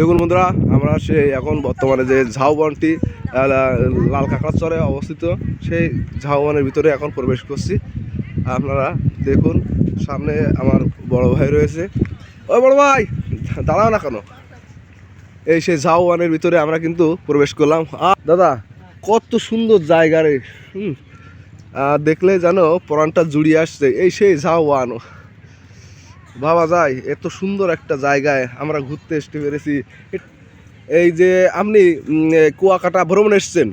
দেখুন বন্ধুরা, আমরা সে এখন বর্তমানে যে ঝাউবনটি লাল কাঁকড়ার চরে অবস্থিত, সেই ঝাউবনের ভিতরে এখন প্রবেশ করছি। আপনারা দেখুন, সামনে আমার বড় ভাই রয়েছে। ওই বড় ভাই, দাঁড়াও না কেন। এই সেই ঝাউবনের ভিতরে আমরা কিন্তু প্রবেশ করলাম। আর দাদা, কত সুন্দর জায়গা রে। হুম দেখলে যেন প্রাণটা জুড়িয়ে আসছে। এই সেই ঝাউবান। ভাবা যায়, এত সুন্দর একটা জায়গায় আমরা ঘুরতে আসতে পেরেছি। এই যে আপনি কুয়াকাটা ভ্রমণ এসছেন,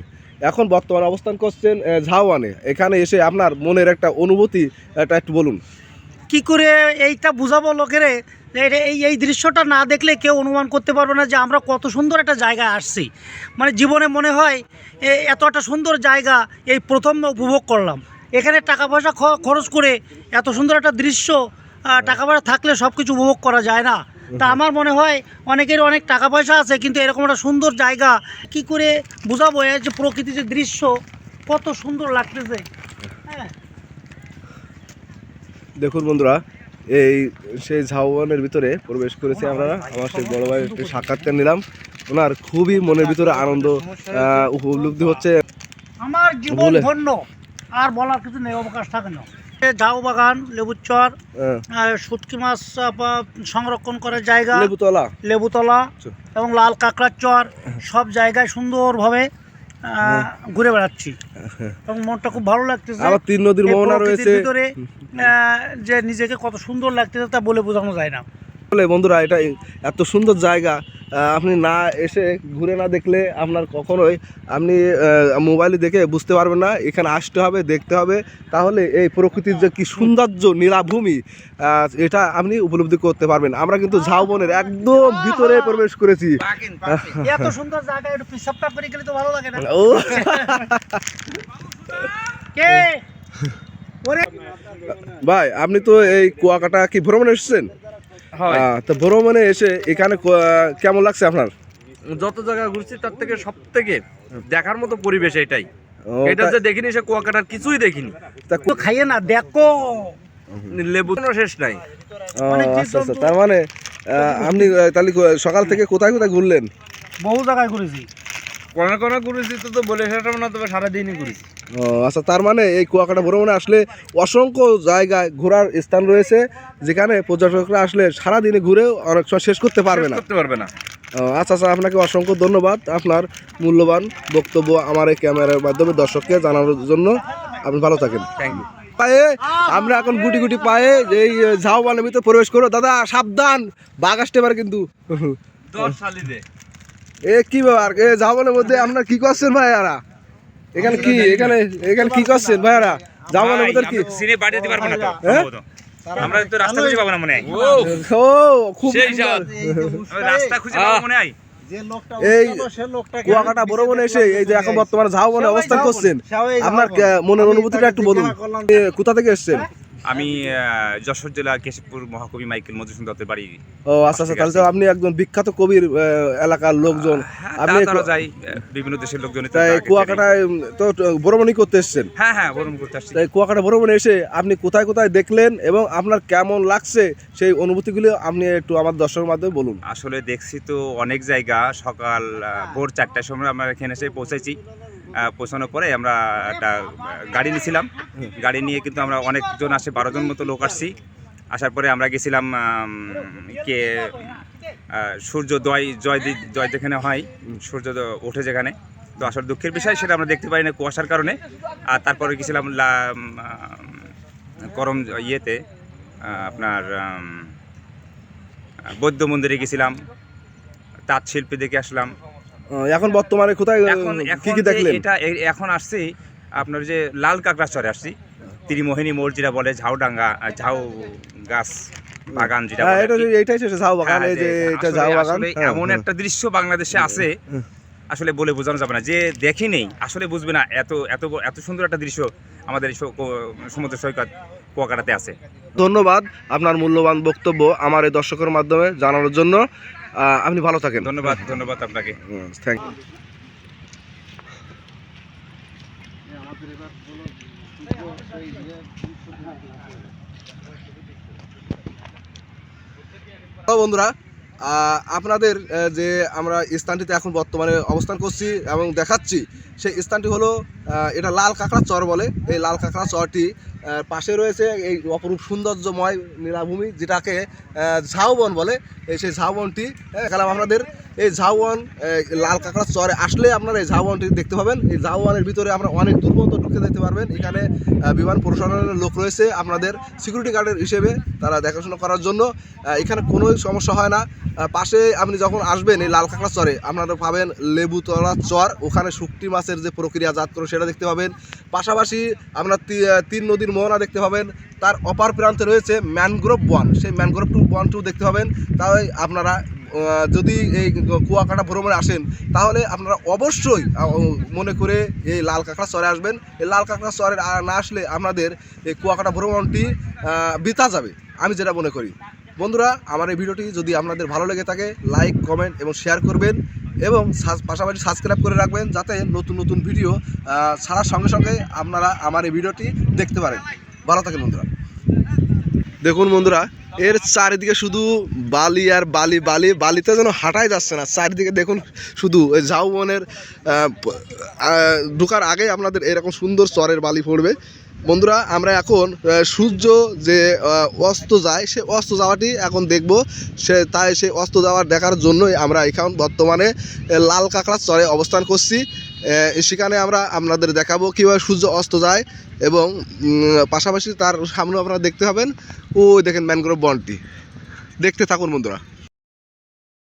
এখন বর্তমান অবস্থান করছেন ঝাওয়ানে। এখানে এসে আপনার মনের একটা অনুভূতি এটা একটু বলুন। কি করে এইটা বুঝাবো লোকেরে? এই এই দৃশ্যটা না দেখলে কেউ অনুমান করতে পারবে না যে আমরা কত সুন্দর একটা জায়গায় আসছি। মানে জীবনে মনে হয় এত একটা সুন্দর জায়গা, এই প্রথম উপভোগ করলাম। এখানে টাকা পয়সা খরচ করে এত সুন্দর একটা দৃশ্য টাকা পয়সা থাকলে সব কিছু উপভোগ করা যায় না। তা আমার মনে হয় অনেকের অনেক টাকা পয়সা আছে কিন্তু এরকম একটা সুন্দর জায়গা কি করে বোঝাবো? এই যে প্রকৃতির যে দৃশ্য কত সুন্দর লাগতেছে। হ্যাঁ। দেখুন বন্ধুরা এই সেই ঝাউবনের ভিতরে প্রবেশ করেছি আমরা। আমার সেই বড় ভাই একটু সাক্ষাৎকার নিলাম। ওনার খুবই মনের ভিতরে আনন্দ উপলব্ধি হচ্ছে। আমার জীবন ধন্য আর বলার কিছু নেই অবকাশ থাকে না। ঝাউ বাগান লেবুর চর আর শুটকি মাছ সংরক্ষণ করার জায়গা লেবুতলা। লেবুতলা আচ্ছা। এবং লাল কাঁকড়ার চর সব জায়গায় সুন্দরভাবে আহ, ঘুরে বেড়াচ্ছি। এবং মনটা খুব ভালো লাগতেছে আবার তিন নদীর মোহনা রয়েছে। ভিতরে যে নিজেকে কত সুন্দর লাগতেছে তা বলে বোঝানো যায় না। বলে বন্ধুরা এটা এত সুন্দর জায়গা। আপনি না এসে ঘুরে না দেখলে আপনার কখনোই আপনি মোবাইলে দেখে বুঝতে পারবেন না এখানে আসতে হবে দেখতে হবে। তাহলে এই প্রকৃতির যে কি সৌন্দর্য নীলাভূমি এটা আপনি উপলব্ধি করতে পারবেন। আমরা কিন্তু ঝাউবনের একদম ভিতরে প্রবেশ করেছি। এত সুন্দর জায়গায় একটু করে গেলে তো ভালো লাগে না? ও। কে? ভাই আপনি তো এই কুয়াকাটা কি ভ্রমণে এসেছেন? তো ভ্রমণে এসে এখানে কেমন লাগছে আপনার? যত জায়গা ঘুরছি তার থেকে সব থেকে দেখার মতো পরিবেশ এটাই। এটা যে দেখিনি সে কুয়াকাটার কিছুই দেখিনি। তা খাইয়ে না দেখো। লেবু শেষ নাই। আচ্ছা আচ্ছা তার মানে আহ, আপনি তাহলে সকাল থেকে কোথায় কোথায় ঘুরলেন? বহু জায়গায় ঘুরেছি। কোনা ঘুরেছি তো তো বলে হবে না তবে সারাদিনই ঘুরেছি ও আচ্ছা তার মানে এই কুয়াকাটা ভ্রমণে আসলে অসংখ্য জায়গায় ঘোরার স্থান রয়েছে যেখানে পর্যটকরা আসলে সারাদিনে ঘুরেও অনেক সময় শেষ করতে পারবে না। করতে পারবে না। আচ্ছা আচ্ছা আপনাকে অসংখ্য ধন্যবাদ। আপনার মূল্যবান বক্তব্য আমার এই ক্যামেরার মাধ্যমে দর্শককে জানানোর জন্য। আপনি ভালো থাকেন। থ্যাংক ইউ পায়ে আমরা এখন গুটি গুটি পায়ে এই ঝাউবানের ভিতরে প্রবেশ করো দাদা সাবধান বাঘ আসতে পারে কিন্তু। দশ সালি দে। এ কি ব্যাপার? এ ঝাউবানের মধ্যে আপনার কি করছেন ভাইয়ারা? এখানে কি? এখানে এখানে কি করছেন ভাইয়ারা? ভিতরে কি? সিনে বাড়ি দিতে পারব না তো হ্যাঁ? আমরা তো রাস্তা খুঁজে পাবো না মনে হয়। ও খুব। রাস্তা খুঁজে পাবো মনে হয়। এই কুয়াকাটা বড়বনে এসে এই যে এখন বর্তমানে ঝাউবনে অবস্থান করছেন। আপনার মনের অনুভূতিটা একটু বলুন। এ, কোথা থেকে এসেছেন? আমি যশোর জেলা কেশবপুর মহাকবি মাইকেল মধুসূদন দত্তের বাড়ি ও আচ্ছা আচ্ছা তাহলে তো আপনি একজন বিখ্যাত কবির এলাকার লোকজন। হ্যাঁ, আপনি যাই বিভিন্ন দেশের লোকজন তাই কুয়াকাটায় তো ভ্রমণই করতে এসেছেন? হ্যাঁ হ্যাঁ বরুণ করতে আসছি। তাই কুয়াকাটা ভ্রমণে এসে আপনি কোথায় কোথায় দেখলেন এবং আপনার কেমন লাগছে সেই অনুভূতিগুলো আপনি একটু আমার দর্শকের মাধ্যমে বলুন। আসলে দেখছি তো অনেক জায়গা সকাল ভোর চারটার সময় আমরা এখানে এসে পৌঁছেছি পৌঁছানোর পরে আমরা একটা গাড়ি নিয়েছিলাম। গাড়ি নিয়ে কিন্তু আমরা অনেকজন আসে বারো জন মতো লোক আসছি। আসার পরে আমরা গেছিলাম কে সূর্যোদয় জয় জয় যেখানে হয়, সূর্য ওঠে যেখানে। তো আসলে দুঃখের বিষয় সেটা আমরা দেখতে পাই না কুয়াশার কারণে। আর তারপরে গেছিলাম করম ইয়েতে আপনার বৌদ্ধ মন্দিরে গেছিলাম। তাঁত শিল্পী দেখে আসলাম। এখন বর্তমানে কোথায় কি কি দেখলেন? এটা এখন আসছি আপনার যে লাল কাঁকড়া চরে আসছি ত্রিমোহিনী মোড় যেটা বলে ঝাউডাঙ্গা ঝাউ গাছ বাগান যেটা হ্যাঁ এটা কি। ঝাউ বাগান হ্যাঁ, এই যে এটা ঝাউ বাগান। হ্যাঁ, এমন। একটা দৃশ্য বাংলাদেশে আছে আসলে বলে বোঝানো যাবে না। যে দেখি নেই আসলে বুঝবে না এত এত এত সুন্দর একটা দৃশ্য আমাদের সমুদ্র সৈকত কুয়াকাটাতে আছে। ধন্যবাদ আপনার মূল্যবান বক্তব্য আমার এই দর্শকের মাধ্যমে জানানোর জন্য। আপনি ভালো থাকেন। ধন্যবাদ ধন্যবাদ আপনাকে। থ্যাংক ইউ বন্ধুরা আপনাদের যে আমরা স্থানটিতে এখন বর্তমানে অবস্থান করছি এবং দেখাচ্ছি, সেই স্থানটি হলো এটা লাল কাঁকড়া চর বলে। এই লাল কাঁকড়া চরটি পাশে রয়েছে এই অপরূপ সৌন্দর্যময় নীলাভূমি, যেটাকে ঝাউবন বলে। এই সেই ঝাউবনটি দেখালাম আপনাদের এই আহ, লাল কাঁকড়া চরে আসলে আপনারা এই ঝাউবনটি দেখতে পাবেন। এই ঝাউবনের ভিতরে আমরা অনেক দূর পর্যন্ত ঢুকে দেখতে পারবেন। এখানে বিমান প্রশাসনের লোক রয়েছে আপনাদের সিকিউরিটি গার্ডের হিসেবে তারা দেখাশোনা করার জন্য। এখানে কোনো সমস্যা হয় না। পাশে আপনি যখন আসবেন এই লাল কাঁকড়া চরে আপনারা পাবেন লেবুতলা চর। ওখানে শুকটি মাছের যে প্রক্রিয়াজাত করে সেটা দেখতে পাবেন। পাশাপাশি আপনার তিন নদীর মোহনা দেখতে পাবেন। তার অপার প্রান্তে রয়েছে ম্যানগ্রোভ বন। সেই ম্যানগ্রোভ টু বনটিও দেখতে পাবেন। তাই আপনারা যদি এই কুয়াকাটা ভ্রমণে আসেন, তাহলে আপনারা অবশ্যই মনে করে এই লাল কাঁকড়া চরে আসবেন। এই লাল কাঁকড়া চরে না আসলে আপনাদের এই কুয়াকাটা ভ্রমণটি বৃথা যাবে, আমি যেটা মনে করি। বন্ধুরা, আমার এই ভিডিওটি যদি আপনাদের ভালো লেগে থাকে, লাইক, কমেন্ট এবং শেয়ার করবেন এবং পাশাপাশি সাবস্ক্রাইব করে রাখবেন, যাতে নতুন নতুন ভিডিও ছাড়ার সঙ্গে সঙ্গে আপনারা আমার এই ভিডিওটি দেখতে পারেন। ভালো থাকেন বন্ধুরা। দেখুন বন্ধুরা এর চারিদিকে শুধু বালি আর বালি বালি, বালিতে যেন হাঁটাই যাচ্ছে না। চারিদিকে দেখুন শুধু ওই ঝাউবনের ঢুকার আগেই আগে আপনাদের এরকম সুন্দর চরের বালি পড়বে। বন্ধুরা, আমরা এখন সূর্য যে অস্ত যায়, সে অস্ত যাওয়াটি এখন দেখব। সে, তাই সেই অস্ত যাওয়ার দেখার জন্যই আমরা এখন বর্তমানে লাল কাঁকড়ার চরে অবস্থান করছি। সেখানে আমরা আপনাদের দেখাবো কীভাবে সূর্য অস্ত যায় এবং পাশাপাশি তার সামনে আপনারা দেখতে পাবেন। ও দেখেন ম্যানগ্রোভ বনটি। দেখতে থাকুন বন্ধুরা।